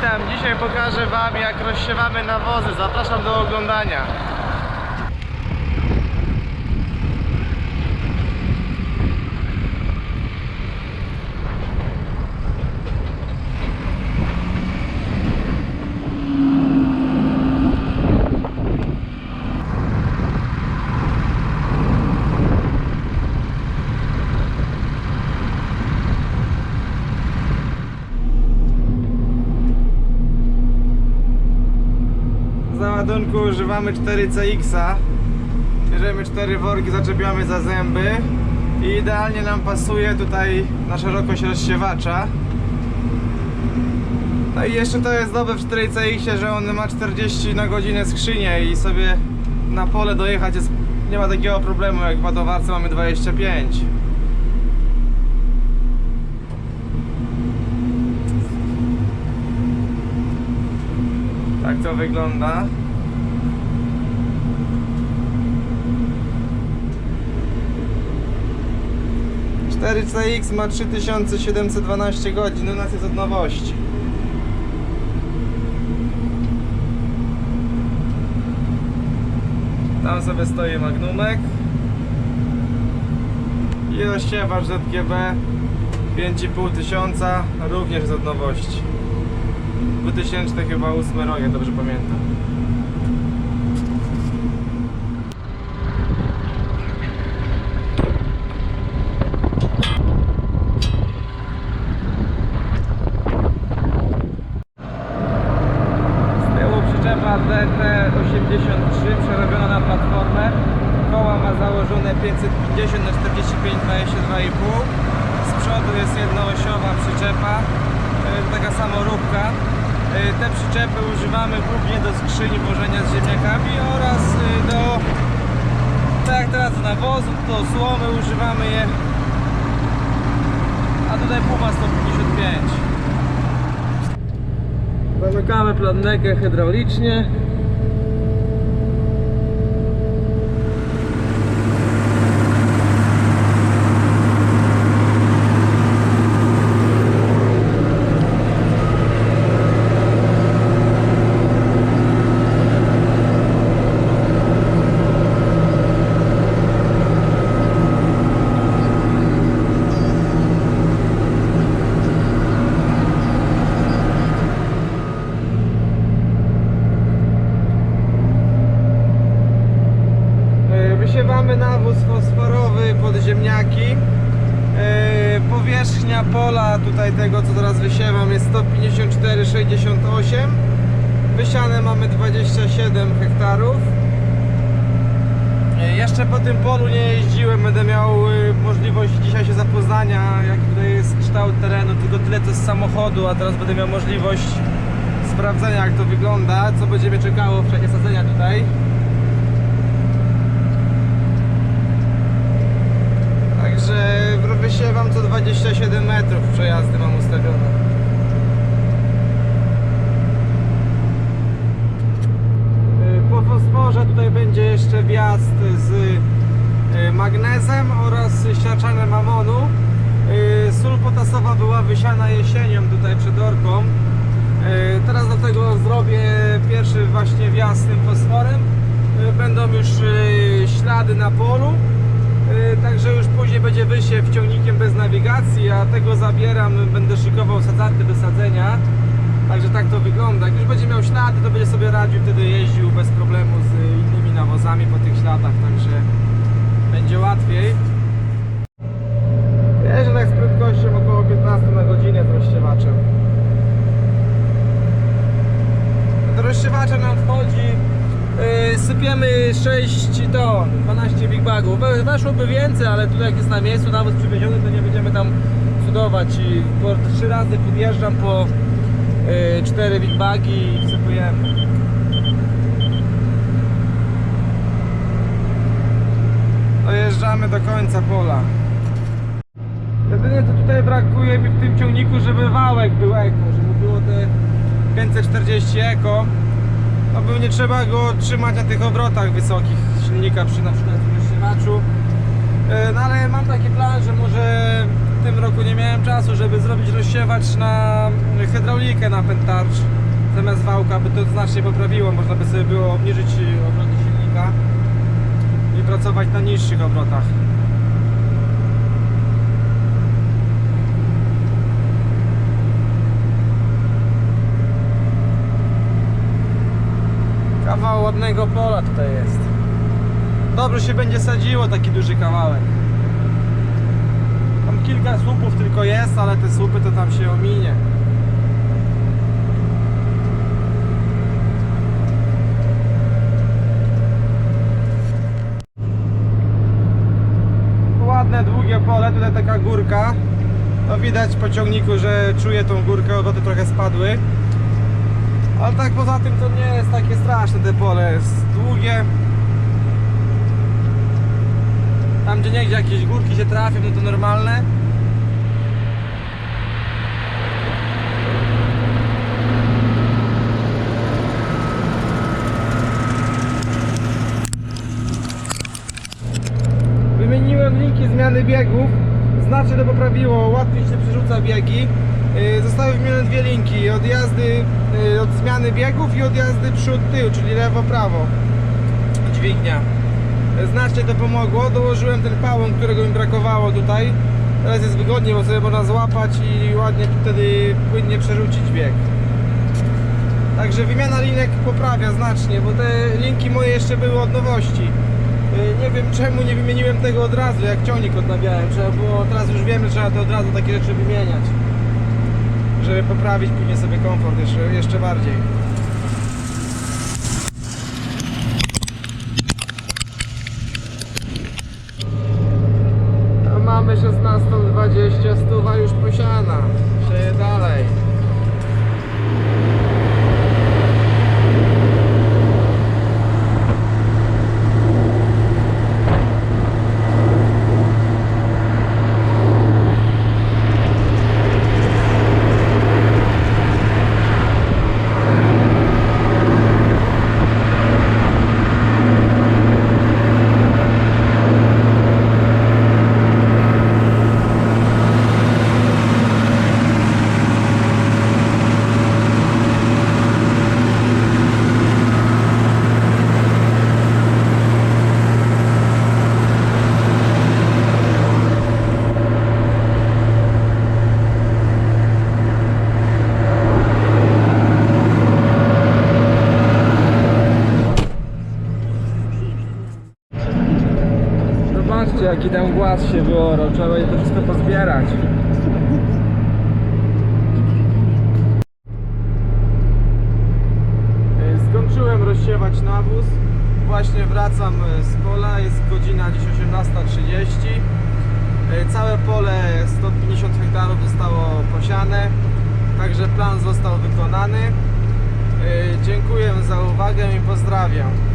Witam, dzisiaj pokażę Wam jak rozsiewamy nawozy. Zapraszam do oglądania. Załadunku używamy 4CX-a. Bierzemy 4 worki, zaczepiamy za zęby i idealnie nam pasuje tutaj na szerokość rozsiewacza. No i jeszcze to jest dobre w 4CX-ie, że on ma 40 na godzinę skrzynię i sobie na pole dojechać jest, nie ma takiego problemu jak w ładowarce mamy 25. Tak to wygląda. Cztery CX ma 3712 godzin, u nas jest od nowości. Tam sobie stoi magnumek. I rozsiewacz ZGB 5,5 tysiąca, również jest od nowości. 2000 chyba 8 rok, jak dobrze pamiętam. Z tyłu przyczepa DT83 przerobiona na platformę. Koła ma założone 550 na 45 22,5. Z przodu jest jednoosiowa przyczepa, taka samoróbka. E, Te przyczepy używamy głównie do skrzyni wożenia z ziemniakami oraz e, do, tak teraz do nawozu, do słomy używamy je. A tutaj Puma 155. Zamykamy plannekę hydraulicznie. Nawóz fosforowy pod ziemniaki. E, Powierzchnia pola tutaj tego co teraz wysiewam jest 154,68 Wysiane mamy 27 hektarów E, Jeszcze po tym polu nie jeździłem, będę miał e, możliwość dzisiaj się zapoznania jaki tutaj jest kształt terenu, tylko tyle co z samochodu, a teraz będę miał możliwość sprawdzenia jak to wygląda, co będzie mnie czekało w czasie sadzenia tutaj. Także wysiewam co 27 metrów przejazdy mam ustawione. Y, Po fosforze tutaj będzie jeszcze wjazd z y, magnezem oraz siarczanem amonu. Y, Sól potasowa była wysiana jesienią tutaj przed orką. Teraz do tego zrobię pierwszy właśnie wjazd tym fosforem. Będą już ślady na polu. Y, Także już później będzie wysiew ciągnikiem bez nawigacji, a tego zabieram, będę szykował sadzarkę do sadzenia. Także tak to wygląda. Jak już będzie miał ślady, to będzie sobie radził, wtedy jeździł bez problemu z innymi nawozami po tych śladach, także będzie łatwiej. Jeżdżę tak z prędkością około 15 na godzinę z rozsiewaczem. Do rozsiewacza nam wchodzi Yy, sypiemy 6 ton, 12 big bagów. We- Weszłoby więcej, ale tutaj jak jest na miejscu nawet przywieziony, to nie będziemy tam cudować. I po razy podjeżdżam po 4 big bagi i wsypujemy. Dojeżdżamy do końca pola. Jedynie co tutaj brakuje mi w tym ciągniku, żeby wałek był eko, żeby było te 540 eko. No by nie trzeba go trzymać na tych obrotach wysokich silnika przy na przykład rozsiewaczu. E, No ale mam taki plan, że może w tym roku nie miałem czasu, żeby zrobić rozsiewacz na hydraulikę na pętarcz zamiast wałka, by to znacznie poprawiło. Można by sobie było obniżyć obroty silnika i pracować na niższych obrotach. Ładnego pola tutaj jest. Dobrze się będzie sadziło taki duży kawałek. Tam kilka słupów tylko jest, ale te słupy to tam się ominie. Ładne, długie pole, tutaj taka górka. To widać po ciągniku, że czuję tą górkę, owoty trochę spadły. Ale tak poza tym to nie jest takie straszne te pole, jest długie. Tam gdzie niegdzie jakieś górki się trafią, no to normalne. Wymieniłem linki zmiany biegów. Znacznie to poprawiło, łatwiej się przerzuca biegi. Yy, Zostały wymienione dwie linki, od jazdy, yy, od zmiany biegów i od jazdy przód-tył, czyli lewo-prawo dźwignia. Znacznie to pomogło, dołożyłem ten pałon, którego mi brakowało tutaj. Teraz jest wygodnie, bo sobie można złapać i ładnie wtedy płynnie przerzucić bieg. Także wymiana linek poprawia znacznie, bo te linki moje jeszcze były od nowości. Yy, Nie wiem czemu nie wymieniłem tego od razu, jak ciągnik odnawiałem. Trzeba było, teraz już wiemy, że trzeba to od razu takie rzeczy wymieniać. Żeby poprawić później sobie komfort jeszcze, jeszcze bardziej. A mamy 16.20, stuwa już posiana. Zobaczcie jaki tam głaz się wyorał, trzeba będzie to wszystko pozbierać. E, Skończyłem rozsiewać nawóz. Właśnie wracam e, z pola, jest godzina dziś 18.30. E, Całe pole 150 hektarów zostało posiane, także plan został wykonany. Dziękuję za uwagę i pozdrawiam.